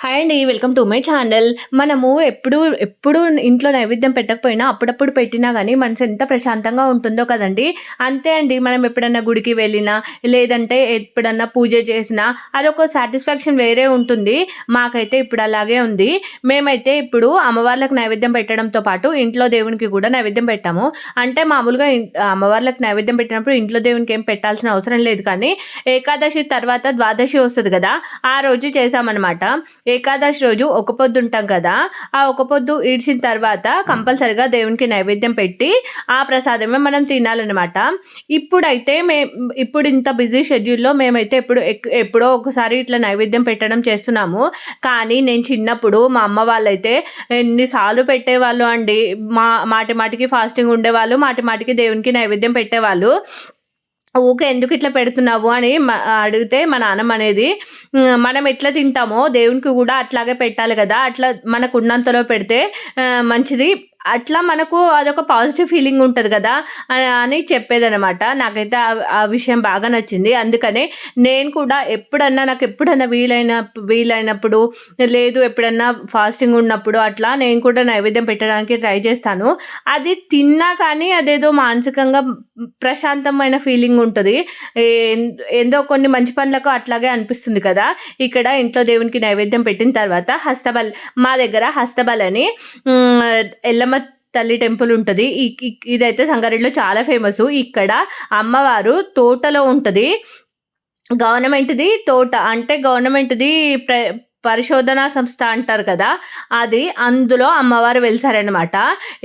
Hi అండి welcome to my channel మనము ఎప్పుడు ఎప్పుడు ఇంట్లో నైవేద్యం పెట్టకపోయినా అప్పుడప్పుడు పెట్టినా కానీ మనసు ఎంత ప్రశాంతంగా ఉంటుందో కదండి. అంతే అండి మనం ఎప్పుడన్నా గుడికి వెళ్ళినా లేదంటే ఎప్పుడన్నా పూజ చేసినా అదొక సాటిస్ఫాక్షన్ వేరే ఉంటుంది. మాకైతే ఇప్పుడు అలాగే ఉంది. మేమైతే ఇప్పుడు అమ్మవార్లకు నైవేద్యం పెట్టడంతో పాటు ఇంట్లో దేవునికి కూడా నైవేద్యం పెట్టాము. అంటే మామూలుగా అమ్మవార్లకు నైవేద్యం పెట్టినప్పుడు ఇంట్లో దేవునికి ఏం పెట్టాల్సిన అవసరం లేదు కానీ ఏకాదశి తర్వాత ద్వాదశి వస్తుంది కదా ఆ రోజు చేసామన్నమాట ఏకాదశి రోజు ఒక పొద్దు ఉంటాం కదా ఆ ఒక పొద్దు ఈడ్చిన తర్వాత కంపల్సరిగా దేవునికి నైవేద్యం పెట్టి ఆ ప్రసాదమే మనం తినాలన్నమాట. ఇప్పుడైతే మే ఇప్పుడు ఇంత బిజీ షెడ్యూల్లో మేమైతే ఎప్పుడు ఎప్పుడో ఒకసారి ఇట్లా నైవేద్యం పెట్టడం చేస్తున్నాము. కానీ నేను చిన్నప్పుడు మా అమ్మ వాళ్ళైతే ఎన్నిసార్లు పెట్టేవాళ్ళు అండి. మా మాటి మాటికి ఫాస్టింగ్ ఉండేవాళ్ళు మాటి మాటికి దేవునికి నైవేద్యం పెట్టేవాళ్ళు. ఊకే ఎందుకు ఇట్లా పెడుతున్నావు అని అడిగితే మా నాన్నమ్మ అనేది మనం ఎట్లా తింటామో దేవునికి కూడా అట్లాగే పెట్టాలి కదా అట్లా మనకు ఉన్నంతలో పెడితే మంచిది అట్లా మనకు అదొక పాజిటివ్ ఫీలింగ్ ఉంటుంది కదా అని చెప్పేదనమాట నాకైతే ఆ- విషయం బాగా నచ్చింది. అందుకనే నేను కూడా ఎప్పుడన్నా నాకు ఎప్పుడన్నా వీలైన వీలైనప్పుడు లేదు ఎప్పుడన్నా ఫాస్టింగ్ ఉన్నప్పుడు అట్లా నేను కూడా నైవేద్యం పెట్టడానికి ట్రై చేస్తాను. అది తిన్నా కానీ అదేదో మానసికంగా ప్రశాంతమైన ఫీలింగ్ ఉంటుంది. ఏందో కొన్ని మంచి పనులకు అట్లాగే అనిపిస్తుంది కదా. ఇక్కడ ఇంట్లో దేవునికి నైవేద్యం పెట్టిన తర్వాత హస్తబల్ మా దగ్గర హస్తబల్ అని ఎల్లమ్మ తల్లి టెంపుల్ ఉంటుంది. ఇదైతే సంగారెడ్డిలో చాలా ఫేమస్. ఇక్కడ అమ్మవారు తోటలో ఉంటుంది. గవర్నమెంట్ది తోట అంటే గవర్నమెంట్ది ప్ర పరిశోధనా సంస్థ అంటారు కదా అది అందులో అమ్మవారు వెలిసారనమాట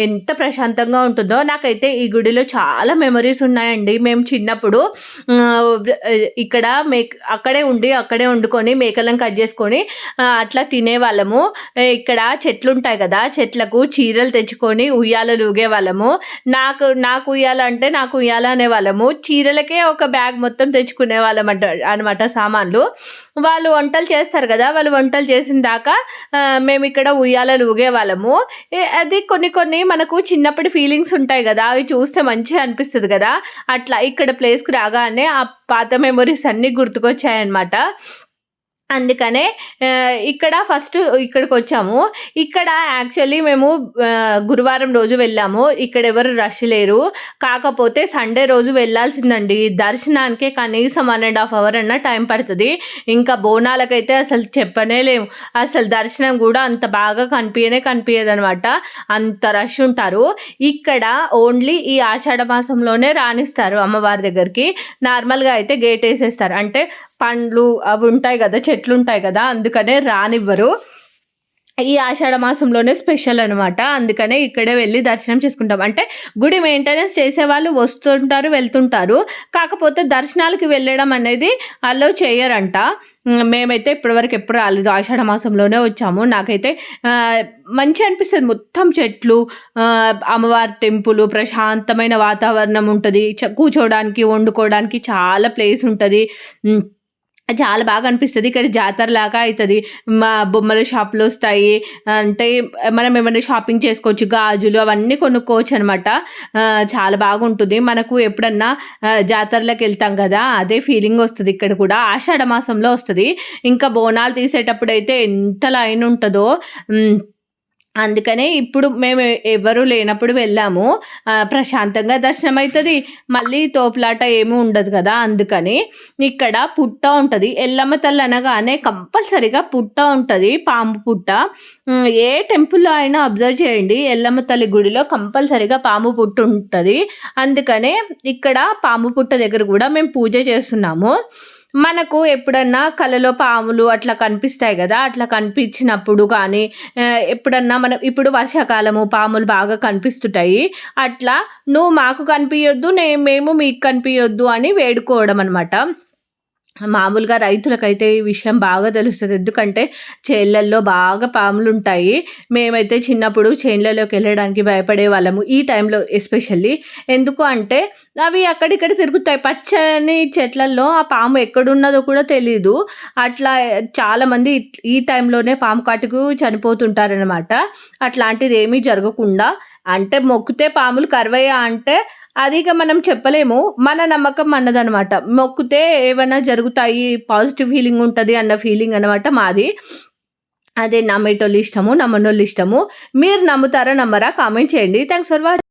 ఎంత ప్రశాంతంగా ఉంటుందో. నాకైతే ఈ గుడిలో చాలా మెమరీస్ ఉన్నాయండి. మేము చిన్నప్పుడు ఇక్కడ మే అక్కడే ఉండి అక్కడే వండుకొని మేకలను కట్ చేసుకొని అట్లా తినేవాళ్ళము. ఇక్కడ చెట్లు ఉంటాయి కదా చెట్లకు చీరలు తెచ్చుకొని ఉయ్యాలలు ఊగే వాళ్ళము. నాకు నాకు ఉయ్యాల అంటే నాకు ఉయ్యాల అనేవాళ్ళము. చీరలకే ఒక బ్యాగ్ మొత్తం తెచ్చుకునే వాళ్ళం అంట అనమాట సామాన్లు. వాళ్ళు వంటలు చేస్తారు కదా వాళ్ళు వంటలు చేసిన దాకా మేము ఇక్కడ ఉయ్యాలలు ఊగే వాళ్ళము. అది కొన్ని కొన్ని మనకు చిన్నప్పటి ఫీలింగ్స్ ఉంటాయి కదా అవి చూస్తే మంచిగా అనిపిస్తుంది కదా. అట్లా ఇక్కడ ప్లేస్కి రాగానే ఆ పాత మెమొరీస్ అన్నీ గుర్తుకొచ్చాయన్నమాట. అందుకనే ఇక్కడ ఫస్ట్ ఇక్కడికి వచ్చాము ఇక్కడ యాక్చువల్లీ మేము గురువారం రోజు వెళ్ళాము. ఇక్కడ ఎవరు రష్ లేరు. కాకపోతే సండే రోజు వెళ్ళాల్సిందండి. దర్శనానికే కనీసం వన్ అండ్ హాఫ్ అవర్ అన్న టైం పడుతుంది. ఇంకా బోనాలకైతే అసలు చెప్పనే లేము. అసలు దర్శనం కూడా అంత బాగా కనిపించనే కనిపించదు అనమాట అంత రష్ ఉంటారు. ఇక్కడ ఓన్లీ ఈ ఆషాఢ మాసంలోనే రాణిస్తారు అమ్మవారి దగ్గరికి. నార్మల్గా అయితే గేట్ వేసేస్తారు. అంటే పండ్లు అవి ఉంటాయి కదా చెట్లు ఉంటాయి కదా అందుకనే రానివ్వరు. ఈ ఆషాఢ మాసంలోనే స్పెషల్ అనమాట అందుకనే ఇక్కడే వెళ్ళి దర్శనం చేసుకుంటాం. అంటే గుడి మెయింటెనెన్స్ చేసే వాళ్ళు వస్తుంటారు వెళ్తుంటారు. కాకపోతే దర్శనాలకి వెళ్ళడం అనేది అలో చేయరంట. మేమైతే ఇప్పటివరకు ఎప్పుడు రాలేదు. ఆషాఢ మాసంలోనే వచ్చాము. నాకైతే మంచి అనిపిస్తుంది. మొత్తం చెట్లు అమ్మవారి టెంపుల్ ప్రశాంతమైన వాతావరణం ఉంటుంది. చ- కూర్చోవడానికి వండుకోవడానికి చాలా ప్లేస్ ఉంటుంది. చాలా బాగా అనిపిస్తుంది. ఇక్కడ జాతర లాగా అవుతుంది మా బొమ్మల షాపులు వస్తాయి. అంటే మనం ఏమైనా షాపింగ్ చేసుకోవచ్చు. గాజులు అవన్నీ కొనుక్కోవచ్చు అనమాట చాలా బాగుంటుంది. మనకు ఎప్పుడన్నా జాతరలకు వెళ్తాం కదా అదే ఫీలింగ్ వస్తుంది ఇక్కడ కూడా. ఆషాఢ మాసంలో వస్తుంది. ఇంకా బోనాలు తీసేటప్పుడు అయితే ఎంత లైన్ ఉంటుందో అందుకనే ఇప్పుడు మేము ఎవరు లేనప్పుడు వెళ్ళాము. ప్రశాంతంగా దర్శనం అవుతుంది మళ్ళీ తోపులాట ఏమీ ఉండదు కదా అందుకని ఇక్కడ పుట్ట ఉంటుంది. ఎల్లమ్మ తల్లి అనగానే కంపల్సరిగా పుట్ట ఉంటుంది పాము పుట్ట. ఏ టెంపుల్లో అయినా అబ్జర్వ్ చేయండి. ఎల్లమ్మ తల్లి గుడిలో కంపల్సరిగా పాము పుట్ట ఉంటుంది. అందుకనే ఇక్కడ పాము పుట్ట దగ్గర కూడా మేము పూజ చేస్తున్నాము. మనకు ఎప్పుడన్నా కలలో పాములు అట్లా కనిపిస్తాయి కదా అట్లా కనిపించినప్పుడు కానీ ఎప్పుడన్నా మనం ఇప్పుడు వర్షాకాలము పాములు బాగా కనిపిస్తుంటాయి అట్లా నువ్వు మాకు కనిపించొద్దు నే మేము మీకు కనిపించొద్దు అని వేడుకోవడం అనమాట మామూలుగా రైతులకైతే ఈ విషయం బాగా తెలుస్తుంది. ఎందుకంటే చేన్లల్లో బాగా పాములు ఉంటాయి మేమైతే చిన్నప్పుడు చేన్లలోకి వెళ్ళడానికి భయపడే వాళ్ళము ఈ టైంలో ఎస్పెషల్లీ. ఎందుకు అంటే అవి అక్కడిక్కడ తిరుగుతాయి. పచ్చని చెట్లల్లో ఆ పాము ఎక్కడున్నదో కూడా తెలీదు. అట్లా చాలామంది ఈ టైంలోనే పాము కాటుకు చనిపోతుంటారనమాట అట్లాంటిది ఏమీ జరగకుండా. అంటే మొక్కితే పాములు కరువయ్యా అంటే అది ఇక మనం చెప్పలేము మన నమ్మకం అన్నదనమాట. మొక్కితే ఏమైనా జరుగుతాయి పాజిటివ్ ఫీలింగ్ ఉంటుంది అన్న ఫీలింగ్ అనమాట మాది. అదే నమ్మేటోళ్ళు ఇష్టము నమ్మనోళ్ళు ఇష్టము. మీరు నమ్ముతారా నమ్మరా కామెంట్ చేయండి. Thanks for watching